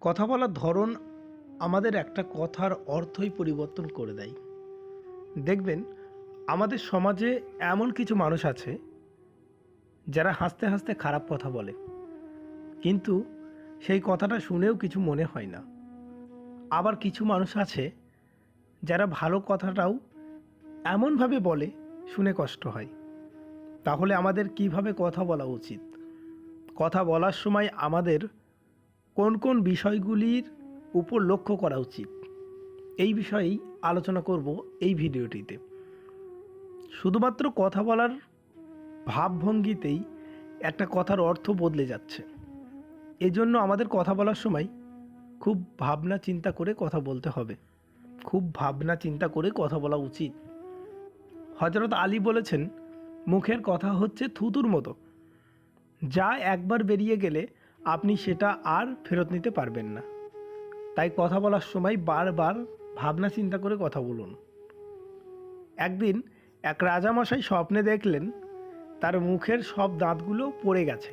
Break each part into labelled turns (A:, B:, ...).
A: কথা বলার ধরন আমাদের একটা কথার অর্থই পরিবর্তন করে দেয়। দেখবেন, আমাদের সমাজে এমন কিছু মানুষ আছে, যারা হাসতে হাসতে খারাপ কথা বলে। কিন্তু সেই কথাটা শুনেও কিছু মনে হয় না। আবার কিছু মানুষ আছে, যারা ভালো কথাটাও এমনভাবে বলে, শুনে কষ্ট হয়। তাহলে আমাদের কীভাবে কথা বলা উচিত? কথা বলার সময় আমাদের কোন কোন বিষয়গুলির উপর লক্ষ্য করা উচিত? এই বিষয়েই আলোচনা করব এই ভিডিওটিতে। শুধুমাত্র কথা বলার ভাবভঙ্গিতেই একটা কথার অর্থ বদলে যাচ্ছে। এজন্য আমাদের কথা বলার সময় খুব ভাবনা চিন্তা করে কথা বলতে হবে। খুব ভাবনা চিন্তা করে কথা বলা উচিত। হজরত আলী বলেছেন, মুখের কথা হচ্ছে থুতুর মতো। যা একবার বেরিয়ে গেলে আপনি সেটা আর ফেরত নিতে পারবেন না। তাই কথা বলার সময় বারবার ভাবনা চিন্তা করে কথা বলুন। একদিন এক রাজামশাই স্বপ্নে দেখলেন তার মুখের সব দাঁতগুলো পড়ে গেছে।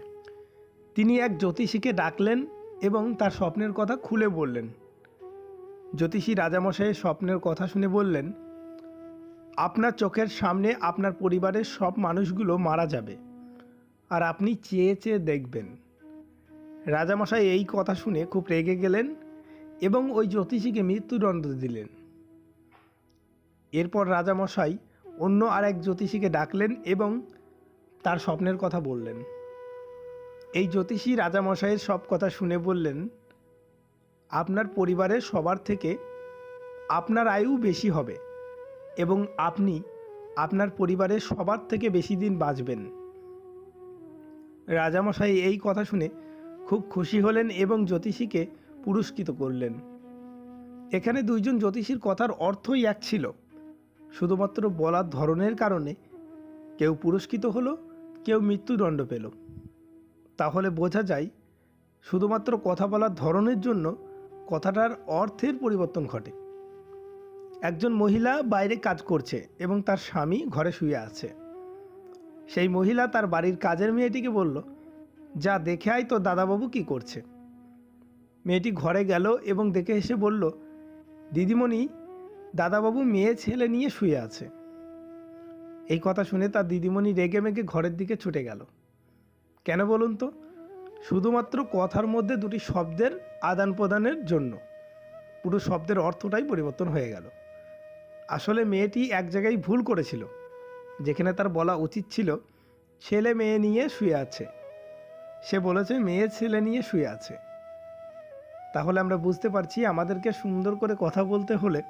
A: তিনি এক জ্যোতিষীকে ডাকলেন এবং তার স্বপ্নের কথা খুলে বললেন। জ্যোতিষী রাজামশাইয়ের স্বপ্নের কথা শুনে বললেন, আপনার চোখের সামনে আপনার পরিবারের সব মানুষগুলো মারা যাবে, আর আপনি চেয়ে চেয়ে দেখবেন। রাজামশাই এই কথা শুনে খুব রেগে গেলেন এবং ওই জ্যোতিষীকে মৃত্যুদণ্ড দিলেন। এরপর রাজামশাই অন্য আর এক জ্যোতিষীকে ডাকলেন এবং তার স্বপ্নের কথা বললেন। এই জ্যোতিষী রাজামশাইয়ের সব কথা শুনে বললেন, আপনার পরিবারের সবার থেকে আপনার আয়ু বেশি হবে এবং আপনি আপনার পরিবারের সবার থেকে বেশি দিন বাঁচবেন। রাজামশাই এই কথা শুনে খুব খুশি হলেন এবং জ্যোতিষীকে পুরস্কৃত করলেন। এখানে দুইজন জ্যোতিষীর কথার অর্থই এক ছিল। শুধুমাত্র বলার ধরনের কারণে কেউ পুরস্কৃত হলো, কেউ মৃত্যুদণ্ড পেল। তাহলে বোঝা যায়, শুধুমাত্র কথা বলার ধরনের জন্য কথাটার অর্থের পরিবর্তন ঘটে। একজন মহিলা বাইরে কাজ করছে এবং তার স্বামী ঘরে শুয়ে আছে। সেই মহিলা তার বাড়ির কাজের মেয়েটিকে বলল যা দেখে আয় তো দাদাবাবু কি করছে। মেয়েটি ঘরে গেল এবং দেখে এসে বলল, দিদিমণি, দাদাবাবু মেয়ে ছেলে নিয়ে শুয়ে আছে এই কথা শুনে তার দিদিমণি রেগে মেগে ঘরের দিকে ছুটে গেল। কেন বলুন তো? শুধুমাত্র কথার মধ্যে দুটি শব্দের আদান প্রদানের জন্য। পুরো শব্দের অর্থটাই পরিবর্তন হয়ে গেল। আসলে মেয়েটি এক জায়গায় ভুল করেছিল। যেখানে তার বলা উচিত ছিল, ছেলে মেয়ে নিয়ে শুয়ে আছে। সে বলেছে, মেয়ে ছেলে নিয়ে শুয়ে আছে। তাহলে আমরা বুঝতে পারছি আমাদেরকে সুন্দর করে কথা বলতে হলে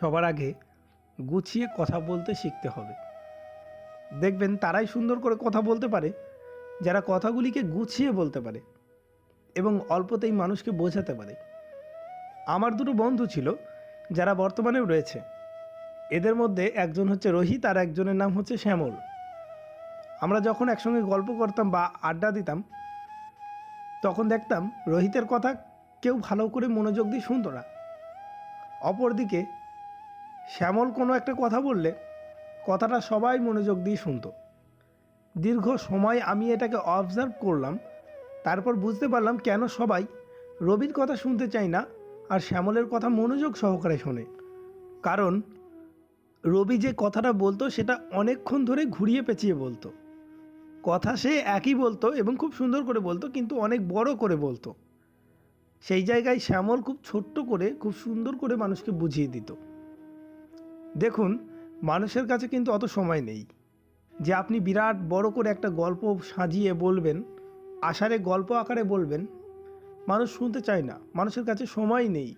A: সবার আগে গুছিয়ে কথা বলতে শিখতে হবে। দেখবেন তারাই সুন্দর করে কথা বলতে পারে, যারা কথাগুলিকে গুছিয়ে বলতে পারে এবং অল্পতেই মানুষকে বোঝাতে পারে। আমার দুটো বন্ধু ছিল, যারা বর্তমানেও রয়েছে। এদের মধ্যে একজন হচ্ছে রোহিত আর একজনের নাম হচ্ছে শ্যামল। আমরা যখন একসঙ্গে গল্প করতাম বা আড্ডা দিতাম, তখন দেখতাম রোহিতের কথা কেউ ভালো করে মনোযোগ দিয়ে শুনতো না। অপরদিকে শ্যামল কোনো একটা কথা বললে কথাটা সবাই মনোযোগ দিয়ে শুনতো। দীর্ঘ সময় আমি এটাকে অবজার্ভ করলাম, তারপর বুঝতে পারলাম কেন সবাই রবির কথা শুনতে চায় না আর শ্যামলের কথা মনোযোগ সহকারে শোনে। কারণ রবি যে কথাটা বলতো সেটা অনেকক্ষণ ধরে ঘুরিয়ে পেঁচিয়ে বলতো। কথা সে একই বলতো এবং খুব সুন্দর করে বলতো, কিন্তু অনেক বড় করে বলতো। সেই জায়গায় শ্যামল খুব ছোট্ট করে, খুব সুন্দর করে মানুষকে বুঝিয়ে দিত। দেখুন, মানুষের কাছে কিন্তু অত সময় নেই। যে আপনি বিরাট বড় করে একটা গল্প সাজিয়ে বলবেন, আষাঢ়ে গল্প আকারে বলবেন, মানুষ শুনতে চায় না। মানুষের কাছে সময় নেই।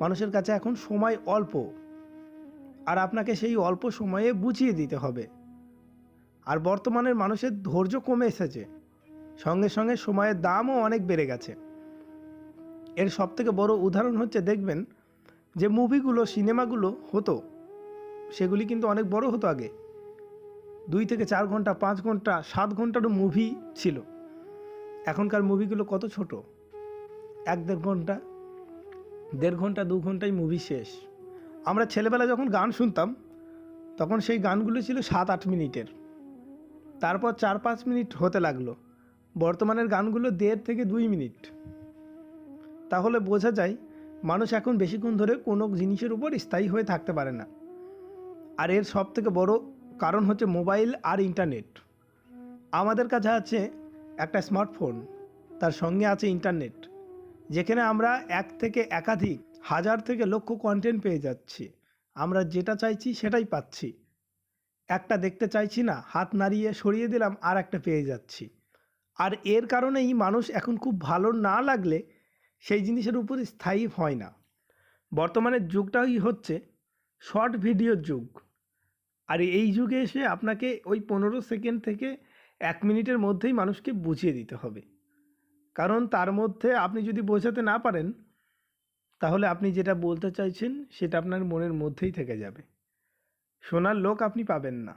A: মানুষের কাছে এখন সময় অল্প। আর আপনাকে সেই অল্প সময়ে বুঝিয়ে দিতে হবে। আর বর্তমানের মানুষের ধৈর্য কমে এসেছে। সঙ্গে সঙ্গে সময়ের দামও অনেক বেড়ে গেছে। এর সবথেকে বড় উদাহরণ হচ্ছে, দেখবেন যে মুভিগুলো, সিনেমাগুলো হতো, সেগুলি কিন্তু অনেক বড় হতো আগে। দুই থেকে চার ঘণ্টা, পাঁচ ঘণ্টা, সাত ঘন্টারও মুভি ছিল। এখনকার মুভিগুলো কত ছোট? এক দেড় ঘণ্টা দেড় ঘণ্টা, দু ঘন্টায় মুভি শেষ। আমরা ছেলেবেলা যখন গান শুনতাম, তখন সেই গানগুলো ছিল সাত আট মিনিটের। তারপর চার পাঁচ মিনিট হতে লাগল। বর্তমানের গানগুলো দেড় থেকে দুই মিনিট। তাহলে বোঝা যায়, মানুষ এখন বেশিক্ষণ ধরে কোনো জিনিসের উপর স্থায়ী হয়ে থাকতে পারে না। আর এর সব থেকে বড় কারণ হচ্ছে মোবাইল আর ইন্টারনেট। আমাদের কাছে আছে একটা স্মার্টফোন, তার সঙ্গে আছে ইন্টারনেট, যেখানে আমরা এক থেকে একাধিক, হাজার থেকে লক্ষ কন্টেন্ট পেয়ে যাচ্ছি। আমরা যেটা চাইছি সেটাই পাচ্ছি। একটা দেখতে চাইছি না, হাত নাড়িয়ে সরিয়ে দিলাম, আর একটা পেয়ে যাচ্ছি। আর এর কারণেই মানুষ এখন খুব ভালো না লাগলে সেই জিনিসের উপর স্থায়ী হয় না। বর্তমানের যুগটাই হচ্ছে শর্ট ভিডিওর যুগ। আর এই যুগে এসে আপনাকে ওই পনেরো সেকেন্ড থেকে এক মিনিটের মধ্যেই মানুষকে বুঝিয়ে দিতে হবে। কারণ তার মধ্যে আপনি যদি বোঝাতে না পারেন, তাহলে আপনি যেটা বলতে চাইছেন, সেটা আপনার মনের মধ্যেই থেকে যাবে। শোনার লোক আপনি পাবেন না।